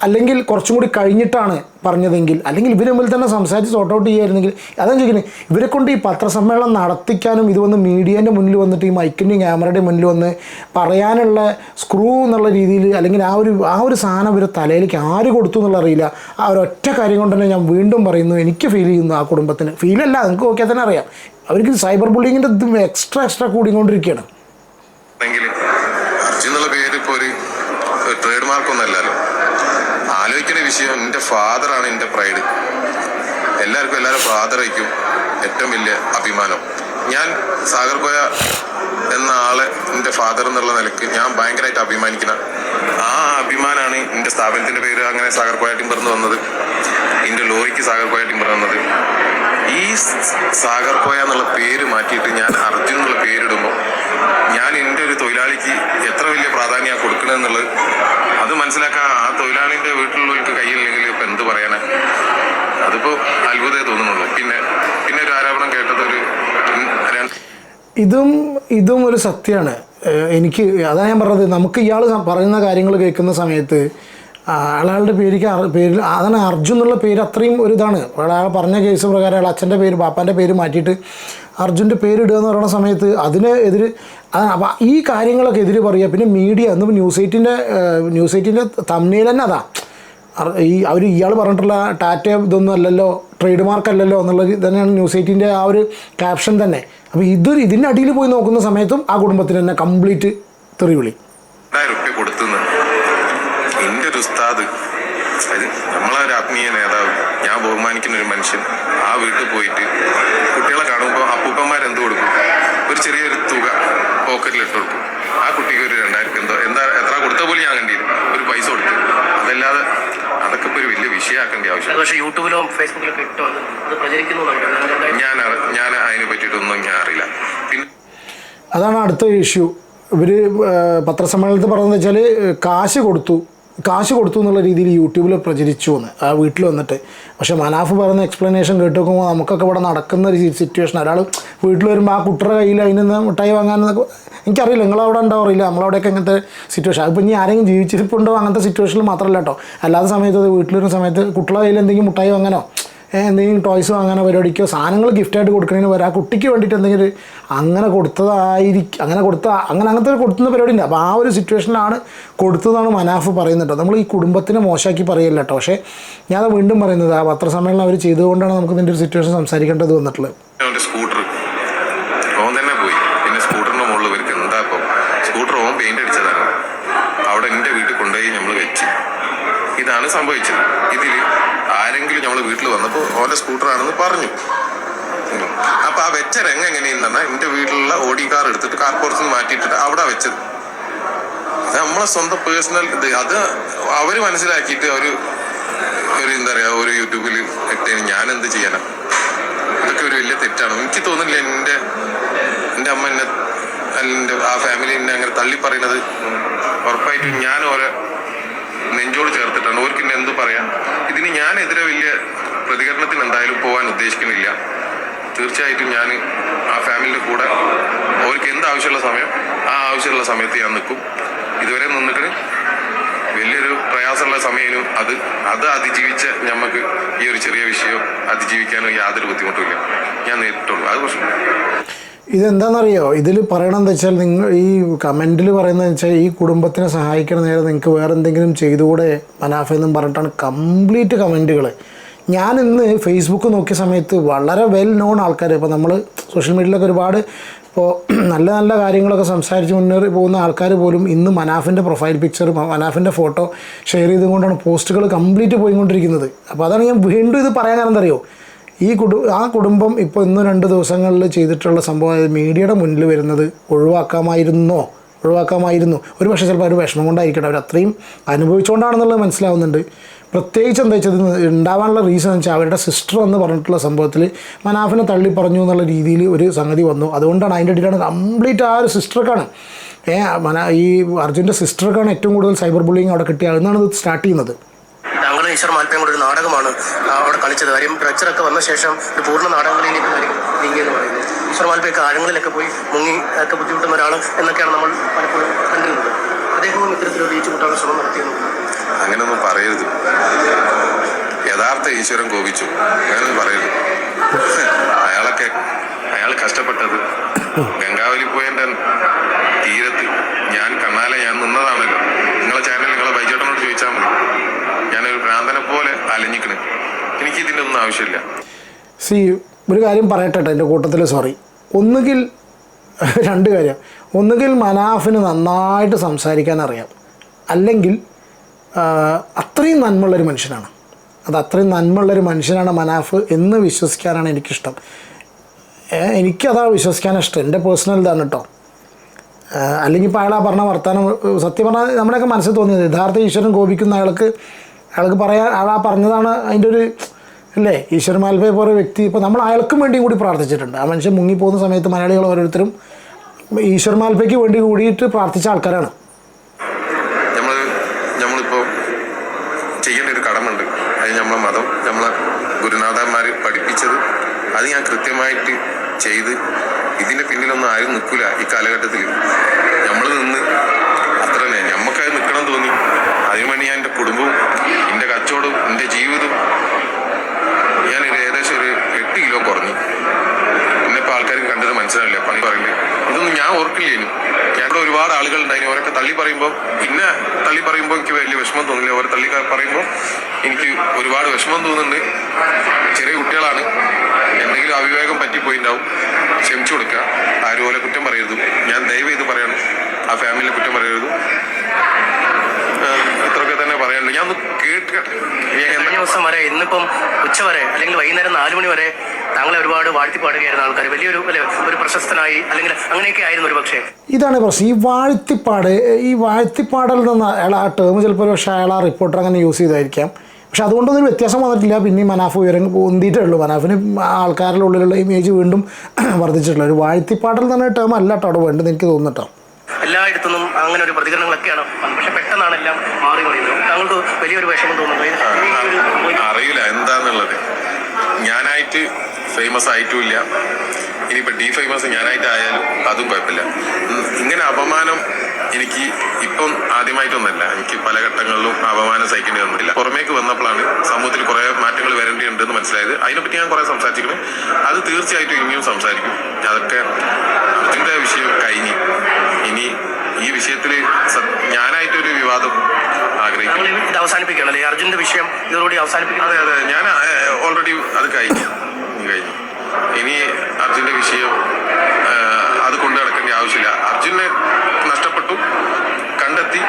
[SPEAKER 3] അല്ലെങ്കിൽ കുറച്ചും കൂടി കഴിഞ്ഞിട്ടാണ് പറഞ്ഞതെങ്കിൽ അല്ലെങ്കിൽ ഇവർ തമ്മിൽ തന്നെ സംസാരിച്ച് സോർട്ട് ഔട്ട് ചെയ്യായിരുന്നെങ്കിൽ അതാണ് ചോദിക്കുന്നത് ഇവരെ കൊണ്ട് ഈ പത്രസമ്മേളനം നടത്തിക്കാനും ഇത് വന്ന് മീഡിയേന്റെ മുന്നിൽ വന്നിട്ട് ഈ മൈക്കിന്റെയും ക്യാമറയുടെയും മുന്നിൽ വന്ന് പറയാനുള്ള സ്ക്രൂ എന്നുള്ള രീതിയിൽ അല്ലെങ്കിൽ ആ ഒരു ആ ഒരു സാധനം ഒരു തലയിലേക്ക് ആര് കൊടുത്തു എന്നുള്ള അറിയില്ല. ആ ഒരു ഒറ്റ കാര്യം കൊണ്ട് തന്നെ ഞാൻ വീണ്ടും പറയുന്നു എനിക്ക് ഫീൽ ചെയ്യുന്നു ആ കുടുംബത്തിന്. ഫീലല്ല നിങ്ങൾക്ക് നോക്കിയാൽ തന്നെ അറിയാം. അവർക്ക് സൈബർ ബുള്ളിങ്ങിന്റെ എക്സ്ട്രാ എക്സ്ട്രാ കൂടിക്കൊണ്ടിരിക്കുകയാണ്
[SPEAKER 1] എങ്കിൽ അർജുൻ എന്നുള്ള പേര് ഇപ്പോൾ ഒരു ട്രേഡ് മാർക്കൊന്നും അല്ലല്ലോ ആലോചിക്കുന്ന വിഷയം എന്റെ ഫാദറാണ് എന്റെ പ്രൈഡ്. എല്ലാവർക്കും എല്ലാവരും ഫാദർ ആയിരിക്കും ഏറ്റവും വലിയ അഭിമാനം. ഞാൻ സാഗർ കോയ എന്ന ആളെ എന്റെ ഫാദർ എന്നുള്ള നിലയ്ക്ക് ഞാൻ ഭയങ്കരമായിട്ട് അഭിമാനിക്കുന്ന ആ അഭിമാനമാണ് എന്റെ സ്ഥാപനത്തിന്റെ പേര് അങ്ങനെ സാഗർ കോയ ടീം പറഞ്ഞു വന്നത്. എന്റെ ലോറിക്ക് സാഗർ കോയ ടിമ്പർ വന്നത്. ഈ സ് സാഗർ കോയ എന്നുള്ള പേര് മാറ്റിയിട്ട് ഞാൻ അർജുൻ എന്നുള്ള പേരിടുമ്പോൾ ഞാൻ എന്റെ ഒരു തൊഴിലാളിക്ക് എത്ര വലിയ പ്രാധാന്യം കൊടുക്കണമെന്നുള്ളത് അത് മനസ്സിലാക്കാൻ ആ തൊഴിലാളിന്റെ വീട്ടിലുള്ളവർക്ക് കയ്യില്ലെങ്കിൽ ഇപ്പം എന്ത് പറയാനാ? അതിപ്പോൾ അത്ഭുതമേ തോന്നുന്നുള്ളൂ. പിന്നെ പിന്നെ ഒരു ആരോപണം കേട്ടത് ഒരു
[SPEAKER 3] ഇതും ഇതും ഒരു സത്യമാണ് എനിക്ക് അതാ ഞാൻ പറഞ്ഞത്. നമുക്ക് ഇയാൾ പറയുന്ന കാര്യങ്ങൾ കേൾക്കുന്ന സമയത്ത് അയാളുടെ പേരിക്ക് പേരിൽ അതാണ് അർജുൻ എന്നുള്ള പേര് അത്രയും ഒരു ഇതാണ്. അയാൾ പറഞ്ഞ കേസ് പ്രകാരം അയാൾ അച്ഛന്റെ പേര് പാപ്പാന്റെ പേര് മാറ്റിയിട്ട് അർജുന്റെ പേരിടുക എന്ന് പറയുന്ന സമയത്ത് അതിന് എതിര് ഈ കാര്യങ്ങളൊക്കെ എതിര് പറയുക. പിന്നെ മീഡിയ എന്ന് ന്യൂസ് എയ്റ്റിന്റെ ന്യൂസ് എയ്റ്റിന്റെ തമ്മിൽ തന്നെ അതാ. ഈ അവർ ഇയാൾ പറഞ്ഞിട്ടുള്ള ടാറ്റ ഇതൊന്നും അല്ലല്ലോ ട്രേഡ് മാർക്ക് അല്ലല്ലോ എന്നുള്ളത് തന്നെയാണ് ന്യൂസ് എയ്റ്റിന്റെ ആ ഒരു ക്യാപ്ഷൻ തന്നെ. അപ്പോൾ ഇതൊരു ഇതിന്റെ അടിയിൽ പോയി നോക്കുന്ന സമയത്തും ആ കുടുംബത്തിന് തന്നെ കംപ്ലീറ്റ് തെറിവിളി
[SPEAKER 1] രണ്ടായിരം റുപ്യ കൊടുത്തുന്ന് എന്റെ ഒരു ഉസ്താദ് അത് നമ്മളെ ഒരു ആത്മീയ നേതാവ് ഞാൻ ബഹുമാനിക്കുന്ന ഒരു മനുഷ്യൻ ആ വീട്ടിൽ പോയിട്ട് കുട്ടികളെ കാണുമ്പോൾ അപ്പൂപ്പന്മാർ എന്ത് കൊടുക്കും ഒരു ചെറിയൊരു തുക പോക്കറ്റിൽ ഇട്ട് കൊടുക്കും ആ കുട്ടിക്ക് ഒരു രണ്ടായിരം എന്തോ എന്താ എത്ര കൊടുത്ത പോലും ഞാൻ കണ്ടില്ല ഒരു പൈസ കൊടുത്തു അതല്ലാതെ അതൊക്കെ ഇപ്പോൾ ഒരു വലിയ വിഷയമാക്കേണ്ട ആവശ്യം
[SPEAKER 2] പക്ഷേ യൂട്യൂബിലോ ഫേസ്ബുക്കിലൊക്കെ ഇട്ടോ അത്
[SPEAKER 1] ഞാൻ ഞാൻ അതിനെ പറ്റിയിട്ടൊന്നും ഞാൻ അറിയില്ല. പിന്നെ
[SPEAKER 3] അതാണ് അടുത്ത ഇഷ്യൂ ഇവർ പത്രസമ്മേളനത്തിൽ പറയുന്നത് വെച്ചാൽ കാശ് കൊടുത്തു. കാശ് കൊടുത്തു എന്നുള്ള രീതിയിൽ യൂട്യൂബിൽ പ്രചരിച്ചു എന്ന് ആ വീട്ടിൽ വന്നിട്ട്. പക്ഷെ മനാഫ് പറയുന്ന എക്സ്പ്ലനേഷൻ കേട്ട് നോക്കുമ്പോൾ നമുക്കൊക്കെ ഇവിടെ നടക്കുന്ന ഒരു സിറ്റുവേഷൻ ഒരാൾ വീട്ടിൽ വരുമ്പോൾ ആ കുട്ടറ കയ്യിൽ നിന്ന് മിഠായി വാങ്ങാനെന്നൊക്കെ എനിക്കറിയില്ല. നിങ്ങളവിടെ ഉണ്ടാവില്ല നമ്മളവിടെയൊക്കെ അങ്ങനത്തെ സിറ്റുവേഷൻ അതിപ്പോൾ ഇനി ആരെങ്കിലും ജീവിച്ചിരിപ്പുണ്ടോ അങ്ങനത്തെ സിറ്റുവേഷനിൽ മാത്രമല്ല കേട്ടോ. അല്ലാത്ത സമയത്ത് അത് വീട്ടിലൊരു സമയത്ത് കുട്ടികളുടെ കയ്യിൽ എന്തെങ്കിലും മിഠായി വാങ്ങാനോ? എന്തെങ്കിലും ടോയ്സ് വാങ്ങാനോ പരിപാടിക്കോ സാധനങ്ങൾ ഗിഫ്റ്റായിട്ട് കൊടുക്കണതിന് വരെ ആ കുട്ടിക്ക് വേണ്ടിയിട്ട് എന്തെങ്കിലും അങ്ങനെ കൊടുത്തതായിരിക്കും അങ്ങനെ കൊടുത്ത അങ്ങനെ അങ്ങനത്തെ ഒരു കൊടുക്കുന്ന പരിപാടി ഉണ്ട് അപ്പോൾ ആ ഒരു സിറ്റുവേഷനിലാണ് കൊടുത്തതാണ് മനാഫ് പറയുന്നത് നമ്മൾ ഈ കുടുംബത്തിനെ മോശമാക്കി പറയല്ല കേട്ടോ. പക്ഷേ ഞാൻ വീണ്ടും പറയുന്നത് ആ പത്രസമ്മേളനം അവർ ചെയ്തുകൊണ്ടാണ് നമുക്ക് ഇതിന്റെ ഒരു സിറ്റുവേഷൻ സംസാരിക്കേണ്ടത് വന്നിട്ടുള്ളത്.
[SPEAKER 1] സ്കൂട്ടറാണെന്ന് പറഞ്ഞു. അപ്പൊ ആ വെച്ച രംഗം എങ്ങനെയെന്ന് പറഞ്ഞാൽ എന്റെ വീട്ടിലുള്ള ഓടി കാർ എടുത്തിട്ട് കാർ പുറത്ത് നിന്ന് മാറ്റിയിട്ടിട്ട് അവിടെ വെച്ചത്. നമ്മളെ സ്വന്തം പേഴ്സണൽ ഇത് അത് അവർ മനസ്സിലാക്കിയിട്ട് അവർ ഒരു എന്താ പറയാ ഒരു യൂട്യൂബിൽ ഇട്ടേന് ഞാൻ എന്ത് ചെയ്യാനാ ഇതൊക്കെ ഒരു വലിയ തെറ്റാണ്. എനിക്ക് തോന്നുന്നില്ല എന്റെ എന്റെ അമ്മ എന്നെ എന്റെ ആ ഫാമിലി എന്നെ അങ്ങനെ തള്ളി പറയുന്നത് ഉറപ്പായിട്ടും ഞാൻ ഓരോ നെഞ്ചോട് ചേർത്തിട്ടാണ്. ഓർക്ക് എന്ത് പറയാം? ഇതിന് ഞാനെതിരെ വലിയ പ്രതികരണത്തിന് എന്തായാലും പോകാൻ ഉദ്ദേശിക്കുന്നില്ല. തീർച്ചയായിട്ടും ഞാൻ ആ ഫാമിലിയുടെ കൂടെ അവർക്ക് എന്ത് ആവശ്യമുള്ള സമയം ആ ആവശ്യമുള്ള സമയത്ത് ഞാൻ നിൽക്കും. ഇതുവരെ നിന്നിട്ട് വലിയൊരു പ്രയാസമുള്ള സമയനും അത്. അത് അതിജീവിച്ച ഞമ്മക്ക് ഈ ഒരു ചെറിയ വിഷയം അതിജീവിക്കാനും യാതൊരു ബുദ്ധിമുട്ടുമില്ല ഞാൻ നേരിട്ടുള്ളൂ. അത് പ്രശ്നം.
[SPEAKER 3] ഇതെന്താണെന്നറിയോ ഇതിൽ പറയണമെന്ന് വെച്ചാൽ നിങ്ങൾ ഈ കമന്റിൽ പറയുന്നത് വെച്ചാൽ ഈ കുടുംബത്തിനെ സഹായിക്കണ നേരം നിങ്ങൾക്ക് വേറെ എന്തെങ്കിലും ചെയ്തുകൂടെ? മനാഫ എന്നും പറഞ്ഞിട്ടാണ് കംപ്ലീറ്റ് കമന്റുകൾ ഞാൻ ഇന്ന് ഫേസ്ബുക്ക് നോക്കിയ സമയത്ത് വളരെ വെൽ നോൺ ആൾക്കാർ ഇപ്പോൾ നമ്മൾ സോഷ്യൽ മീഡിയയിലൊക്കെ ഒരുപാട് ഇപ്പോൾ നല്ല നല്ല കാര്യങ്ങളൊക്കെ സംസാരിച്ച് മുന്നേറി പോകുന്ന ആൾക്കാർ പോലും ഇന്ന് മനാഫിന്റെ പ്രൊഫൈൽ പിക്ചർ മനാഫിന്റെ ഫോട്ടോ ഷെയർ ചെയ്തുകൊണ്ടാണ് പോസ്റ്റുകൾ കംപ്ലീറ്റ് പോയിക്കൊണ്ടിരിക്കുന്നത്. അപ്പോൾ അതാണ് ഞാൻ വീണ്ടും ഇത് പറയാൻ കാരണം അറിയോ ഈ കുടു ആ കുടുംബം ഇപ്പോൾ ഇന്ന് രണ്ട് ദിവസങ്ങളിൽ ചെയ്തിട്ടുള്ള സംഭവം മീഡിയയുടെ മുന്നിൽ വരുന്നത് ഒഴിവാക്കാമായിരുന്നോ? ഒഴിവാക്കാമായിരുന്നു. ഒരു പക്ഷേ ചിലപ്പോൾ ഒരു വിഷമം കൊണ്ടായിരിക്കട്ടെ. അവർ അത്രയും അനുഭവിച്ചുകൊണ്ടാണെന്നുള്ളത് മനസ്സിലാവുന്നുണ്ട്. പ്രത്യേകിച്ച് എന്താ വെച്ചാൽ ഉണ്ടാവാനുള്ള റീസൺ എന്ന് വെച്ചാൽ അവരുടെ സിസ്റ്റർ എന്ന് പറഞ്ഞിട്ടുള്ള സംഭവത്തിൽ മനാഫിനെ തള്ളി പറഞ്ഞു എന്നുള്ള രീതിയിൽ ഒരു സംഗതി വന്നു. അതുകൊണ്ടാണ് അതിന്റെ ഇടയിലാണ് കംപ്ലീറ്റ് ആ ഒരു സിസ്റ്റർക്കാണ് ഏ മന ഈ അർജുന്റെ സിസ്റ്റർക്കാണ് ഏറ്റവും കൂടുതൽ സൈബർ ബുള്ളിങ് അവിടെ കിട്ടിയ അതെന്നാണ് ഇത് സ്റ്റാർട്ട് ചെയ്യുന്നത്.
[SPEAKER 2] താങ്കളും ഈശ്വർ മാൽപ്പയും കൂടെ ഒരു നാടകമാണ്. അവിടെ കളിച്ചത്. കാര്യം പ്രച്ചറൊക്കെ വന്ന ശേഷം ഒരു പൂർണ നാടകങ്ങളിലേക്ക് നീങ്ങിയെന്ന് പറയുന്നത് ഈശ്വർ മാൽപ്പയൊക്കെ ആഴങ്ങളിലൊക്കെ പോയി മുങ്ങി ഒക്കെ ബുദ്ധിമുട്ടുന്ന ഒരാൾ എന്നൊക്കെയാണ് നമ്മൾ പലപ്പോഴും കണ്ടിരുന്നത്. അദ്ദേഹവും ഇത്തരത്തിലൊരു ബീച്ച് കൂട്ടാനുള്ള ശ്രമം നടത്തിയെന്ന്
[SPEAKER 1] അങ്ങനെയൊന്നും പറയരുത്. യഥാർത്ഥ ഈശ്വരൻ കോപിച്ചു. അങ്ങനെയൊന്നും പറയരുത്. അയാളൊക്കെ അയാൾ കഷ്ടപ്പെട്ടത് ഗംഗാവലി പോയന്റെ തീരത്ത്. ഞാൻ കണ്ണാലെ ഞാൻ നിന്നതാണല്ലോ. നിങ്ങളെ ചാനൽ നിങ്ങളെ ബൈജേട്ടനോട് ചോദിച്ചാൽ മതി. ഞാനൊരു ഭ്രാന്തനെ പോലെ അലഞ്ഞിക്കണ്. എനിക്ക് ഇതിന്റെ ഒന്നും ആവശ്യമില്ല.
[SPEAKER 3] സി ഒരു കാര്യം പറയട്ടെ എന്റെ കൂട്ടത്തിൽ സോറി ഒന്നുകിൽ രണ്ട് കാര്യം. ഒന്നുകിൽ മനാഫിന് നന്നായിട്ട് സംസാരിക്കാൻ അറിയാം. അല്ലെങ്കിൽ അത്രയും നന്മയുള്ളൊരു മനുഷ്യനാണ്. അത് അത്രയും നന്മയുള്ളൊരു മനുഷ്യനാണ് മനാഫ് എന്ന് വിശ്വസിക്കാനാണ് എനിക്കിഷ്ടം. എനിക്കതാ വിശ്വസിക്കാനിഷ്ടം ഇഷ്ടം. എന്റെ പേഴ്സണൽ ഇതാണ് കേട്ടോ അല്ലെങ്കിൽ ഇപ്പോൾ അയാൾ പറഞ്ഞ വർത്തമാനം സത്യം പറഞ്ഞാൽ നമ്മുടെയൊക്കെ മനസ്സിൽ തോന്നിയത് യഥാർത്ഥ ഈശ്വരൻ കോപിക്കുന്ന അയാൾക്ക് അയാൾക്ക് പറയാൻ അയാൾ ആ പറഞ്ഞതാണ് അതിന്റെ ഒരു അല്ലേ? ഈശ്വരൻ മാൽപ്പയെ പോലെ വ്യക്തി. ഇപ്പോൾ നമ്മൾ അയാൾക്കും വേണ്ടിയും കൂടി പ്രാർത്ഥിച്ചിട്ടുണ്ട്. ആ മനുഷ്യൻ മുങ്ങിപ്പോകുന്ന സമയത്ത് മലയാളികൾ ഓരോരുത്തരും ഈശ്വർ മാൽപ്പയ്ക്ക് വേണ്ടി കൂടിയിട്ട് പ്രാർത്ഥിച്ച ആൾക്കാരാണ്
[SPEAKER 1] നമ്മൾ നമ്മളിപ്പോൾ ചെയ്യേണ്ട ഒരു കടമുണ്ട് അത് നമ്മളെ മതം നമ്മളെ ഗുരുനാഥന്മാർ പഠിപ്പിച്ചത് അത് ഞാൻ കൃത്യമായിട്ട് ചെയ്ത് ഇതിന്റെ പിന്നിലൊന്നും ആരും നിൽക്കില്ല ഈ കാലഘട്ടത്തിൽ നമ്മൾ നിന്ന് അത്ര തന്നെ. നമുക്കത് നിൽക്കണം തോന്നി. അതിനുവേണ്ടി ഞാൻ എന്റെ കുടുംബവും എന്റെ കച്ചവടവും എന്റെ ജീവിതവും ഞാൻ ഏകദേശം ഒരു എട്ട് കിലോ കുറഞ്ഞു. എന്നെ ഇന്നിപ്പോൾ ആൾക്കാർക്ക് കണ്ടത് മനസ്സിലാവില്ല. പണി പറയില്ല ഇതൊന്നും ഞാൻ ഓർക്കില്ല ഇനി ഒരുപാട് ആളുകൾ ഉണ്ടായിരുന്നു അവരൊക്കെ തള്ളി പറയുമ്പോൾ പിന്നെ തള്ളി പറയുമ്പോൾ എനിക്ക് വലിയ വിഷമം തോന്നില്ല. അവർ തള്ളി പറയുമ്പോൾ എനിക്ക് ഒരുപാട് വിഷമം തോന്നുന്നുണ്ട്. ചെറിയ കുട്ടികളാണ്. എന്തെങ്കിലും അവിവേകം പറ്റിപ്പോയിണ്ടാവും. ക്ഷമിച്ചു കൊടുക്കുക. ആരും പോലെ കുറ്റം പറയരുത്. ഞാൻ ദയവ് ചെയ്ത് പറയണം. ആ ഫാമിലിയിലെ കുറ്റം പറയരുത്. പറയാനുള്ളൂ. ഞാൻ ഒന്ന് കേൾക്കട്ടെ
[SPEAKER 2] കഴിഞ്ഞ ദിവസം വരെ ഇന്നിപ്പം ഉച്ച വരെ അല്ലെങ്കിൽ വൈകുന്നേരം നാലു മണി വരെ താങ്കളെ ഒരുപാട് വാഴ്ത്തി പാടുകയായിരുന്ന ആൾക്കാർ വലിയൊരു അല്ലെ ഒരു പ്രശസ്തനായി അല്ലെങ്കിൽ അങ്ങനെയൊക്കെ ആയിരുന്നു ഒരു പക്ഷേ.
[SPEAKER 3] ഇതാണ് പ്രശ്നം. ഈ വാഴ്ത്തിപ്പാട് ഈ വാഴ്ത്തിപ്പാടിൽ നിന്ന് അയാൾ ആ ടേം ചിലപ്പോൾ ഒരു പക്ഷേ അയാൾ ആ റിപ്പോർട്ടർ അങ്ങനെ യൂസ് ചെയ്തായിരിക്കാം. പക്ഷെ അതുകൊണ്ടൊന്നും ഒരു വ്യത്യാസം വന്നിട്ടില്ല. പിന്നെ ഈ മനാഫ് ഉയരം പൊന്തിയിട്ടേ ഉള്ളൂ മനാഫിന് ആൾക്കാരുടെ ഉള്ളിലുള്ള ഇമേജ് വീണ്ടും വർദ്ധിച്ചിട്ടുള്ള ഒരു വാഴ്ത്തിപ്പാടൽ തന്നെ ടേം അല്ല കേട്ടോ അവിടെ വേണ്ടത് എനിക്ക് തോന്നുന്നു കേട്ടോ.
[SPEAKER 2] എല്ലായിടത്തു അങ്ങനെ ഒരു പ്രതികരണങ്ങളൊക്കെയാണ്. പക്ഷെ പെട്ടെന്നാണ് എല്ലാം മാറി മറിയുന്നത് താങ്കൾക്ക് വലിയൊരു വിഷമം തോന്നുന്നു.
[SPEAKER 1] അറിയില്ല എന്താന്നുള്ളത്. ഞാനായിട്ട് ഫേമസ് ആയിട്ടുമില്ല. ഇനിയിപ്പോൾ ഡി ഫേമസ് ഞാനായിട്ടായാലും അതും കുഴപ്പമില്ല. ഇങ്ങനെ അപമാനം എനിക്ക് ഇപ്പം ആദ്യമായിട്ടൊന്നല്ല. എനിക്ക് പല ഘട്ടങ്ങളിലും അപമാനം സഹിക്കേണ്ടി വന്നില്ല പുറമേക്ക് വന്നപ്പോഴാണ് സമൂഹത്തിൽ കുറേ മാറ്റങ്ങൾ വരേണ്ടിയുണ്ടെന്ന് മനസ്സിലായത്. അതിനെപ്പറ്റി ഞാൻ കുറേ സംസാരിച്ചിരുന്നു. അത് തീർച്ചയായിട്ടും ഇനിയും സംസാരിക്കും. അതൊക്കെ അതിന്റെ വിഷയം കഴിഞ്ഞ്. ഇനി ഈ വിഷയത്തിൽ ഞാനായിട്ടൊരു വിവാദം ആഗ്രഹിക്കുന്നു.
[SPEAKER 2] ഇത് ഈ അർജുന്റെ വിഷയം ഇതോടുകൂടി അവസാനിപ്പിക്കണം
[SPEAKER 1] അതെ അതെ. ഞാൻ ഓൾറെഡി അത് കഴിഞ്ഞു. കഴിഞ്ഞു. ഇനി അർജുന്റെ വിഷയം അത് കൊണ്ടു നടക്കേണ്ട ആവശ്യമില്ല. അർജുനെ നഷ്ടപ്പെട്ടു കണ്ടെത്തി.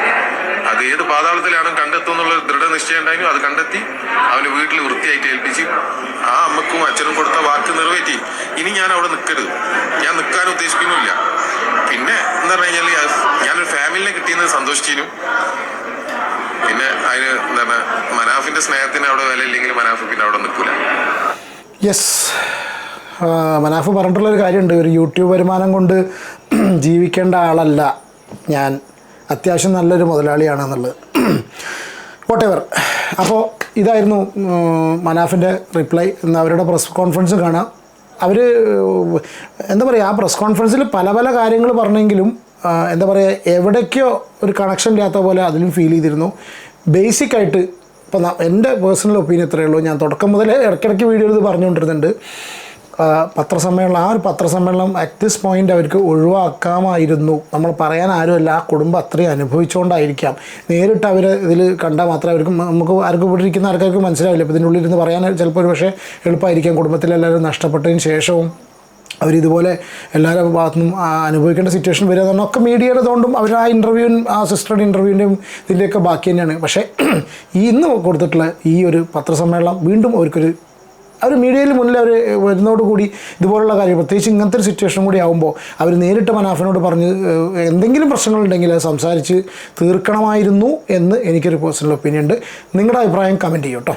[SPEAKER 1] അത് ഏത് പാതാളത്തിലാണ് കണ്ടെത്തും എന്നുള്ള ദൃഢനിശ്ചയം ഉണ്ടായിരുന്നു. അത് കണ്ടെത്തി അവന് വീട്ടിൽ വൃത്തിയായിട്ട് ഏൽപ്പിച്ച് ആ അമ്മക്കും അച്ഛനും കൊടുത്ത വാക്ക് നിറവേറ്റി. ഇനി ഞാൻ അവിടെ നിൽക്കരുത് ഞാൻ നിൽക്കാൻ ഉദ്ദേശിക്കുന്നില്ല പിന്നെ എന്താ പറഞ്ഞു കഴിഞ്ഞാൽ ഞാനൊരു ഫാമിലിനെ കിട്ടിയെന്ന് സന്തോഷിച്ചിരുന്നു. പിന്നെ അതിന് എന്താണ് മനാഫിന്റെ സ്നേഹത്തിന് അവിടെ വില ഇല്ലെങ്കിൽ മനാഫ് പിന്നെ അവിടെ നിൽക്കൂല.
[SPEAKER 3] യെസ് മനാഫ് പറഞ്ഞിട്ടുള്ളൊരു കാര്യമുണ്ട്. ഒരു യൂട്യൂബ് വരുമാനം കൊണ്ട് ജീവിക്കേണ്ട ആളല്ല ഞാൻ. അത്യാവശ്യം നല്ലൊരു മുതലാളിയാണെന്നുള്ളത്. വോട്ടെവർ അപ്പോൾ ഇതായിരുന്നു മനാഫിന്റെ റിപ്ലൈ ഇന്ന് അവരുടെ പ്രസ് കോൺഫറൻസ് കാണാം. അവർ എന്താ പറയുക ആ പ്രസ് കോൺഫറൻസിൽ പല പല കാര്യങ്ങൾ പറഞ്ഞെങ്കിലും എന്താ പറയുക എവിടേക്കോ ഒരു കണക്ഷൻ ഇല്ലാത്ത പോലെ അതിലും ഫീൽ ചെയ്തിരുന്നു. ബേസിക് ആയിട്ട് ഇപ്പം എന്റെ പേഴ്സണൽ ഒപ്പീനിയൻ ഇത്രയേ ഉള്ളൂ. ഞാൻ തുടക്കം മുതൽ ഇടയ്ക്കിടയ്ക്ക് വീഡിയോ ഇത് പറഞ്ഞുകൊണ്ടിരുന്നുണ്ട്. പത്രസമ്മേളനം ആ ഒരു പത്രസമ്മേളനം അറ്റ് ദിസ് പോയിന്റ് അവർക്ക് ഒഴിവാക്കാമായിരുന്നു. നമ്മൾ പറയാൻ ആരുമല്ല ആ കുടുംബം അത്രയും അനുഭവിച്ചുകൊണ്ടായിരിക്കാം. നേരിട്ട് അവർ ഇതിൽ കണ്ടാൽ മാത്രമേ അവർക്ക് നമുക്ക് ആർക്കും ഇവിടെ ഇരിക്കുന്ന ആൾക്കാർക്ക് മനസ്സിലാവില്ല. ഇപ്പോൾ ഇതിനുള്ളിൽ ഇരുന്ന് പറയാൻ ചിലപ്പോൾ ഒരു പക്ഷേ എളുപ്പമായിരിക്കാം. കുടുംബത്തിലെല്ലാവരും നഷ്ടപ്പെട്ടതിന് ശേഷവും അവരിതുപോലെ എല്ലാവരുടെ ഭാഗത്തുനിന്നും നിന്നും അനുഭവിക്കേണ്ട സിറ്റുവേഷൻ വരിക എന്ന് പറഞ്ഞാൽ ഒക്കെ മീഡിയയുടെ തോണ്ടും അവർ ആ ഇന്റർവ്യൂ ആ സിസ്റ്ററുടെ ഇന്റർവ്യൂവിന്റെയും ഇതിന്റെയൊക്കെ ബാക്കി തന്നെയാണ്. പക്ഷേ ഈ ഇന്ന് കൊടുത്തിട്ടുള്ള ഈ ഒരു പത്രസമ്മേളനം വീണ്ടും അവർക്കൊരു അവർ മീഡിയയിൽ മുന്നിൽ അവർ വരുന്നതോടുകൂടി ഇതുപോലുള്ള കാര്യം പ്രത്യേകിച്ച് ഇങ്ങനത്തെ ഒരു സിറ്റുവേഷൻ കൂടി ആകുമ്പോൾ അവർ നേരിട്ട് മനാഫിനോട് പറഞ്ഞ് എന്തെങ്കിലും പ്രശ്നങ്ങളുണ്ടെങ്കിൽ അത് സംസാരിച്ച് തീർക്കണമായിരുന്നു എന്ന് എനിക്കൊരു പേഴ്സണൽ ഒപ്പീനിയൻ ഉണ്ട്. നിങ്ങളുടെ അഭിപ്രായം കമന്റ് ചെയ്യൂ കേട്ടോ